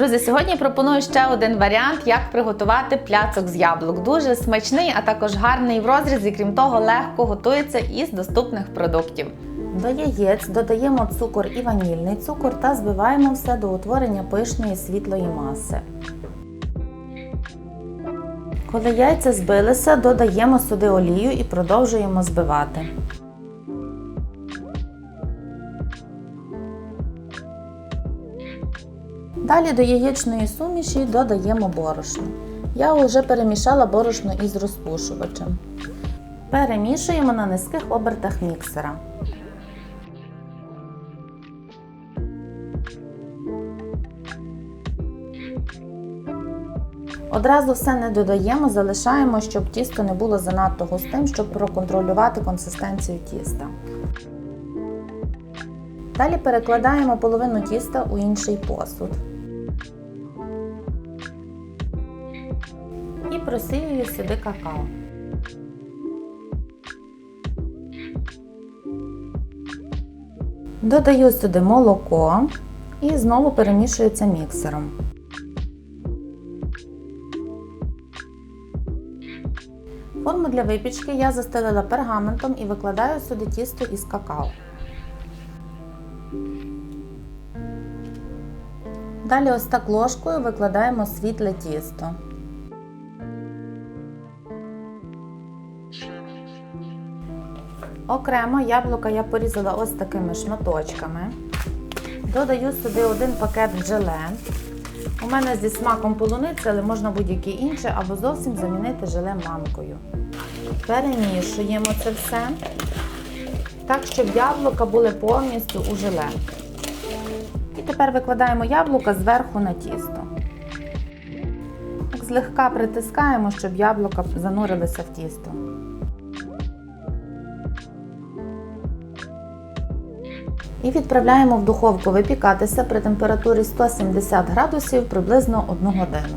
Друзі, сьогодні пропоную ще один варіант, як приготувати пляцок з яблук. Дуже смачний, а також гарний в розрізі, крім того, легко готується із доступних продуктів. До яєць додаємо цукор і ванільний цукор та збиваємо все до утворення пишної світлої маси. Коли яйця збилися, додаємо сюди олію і продовжуємо збивати. Далі до яєчної суміші додаємо борошно. Я вже перемішала борошно із розпушувачем. Перемішуємо на низьких обертах міксера. Одразу все не додаємо, залишаємо, щоб тісто не було занадто густим, щоб проконтролювати консистенцію тіста. Далі перекладаємо половину тіста у інший посуд. І просіюю сюди какао. Додаю сюди молоко і знову перемішую це міксером. Форму для випічки я застелила пергаментом і викладаю сюди тісто із какао. Далі ось так ложкою викладаємо світле тісто. Окремо яблука я порізала ось такими шматочками. Додаю сюди один пакет желе. У мене зі смаком полуниці, але можна будь-яке інше, або зовсім замінити желе манкою. Перемішуємо це все так, щоб яблука були повністю у желе. І тепер викладаємо яблука зверху на тісто. Так злегка притискаємо, щоб яблука занурилися в тісто. І відправляємо в духовку випікатися при температурі 170 градусів приблизно 1 годину.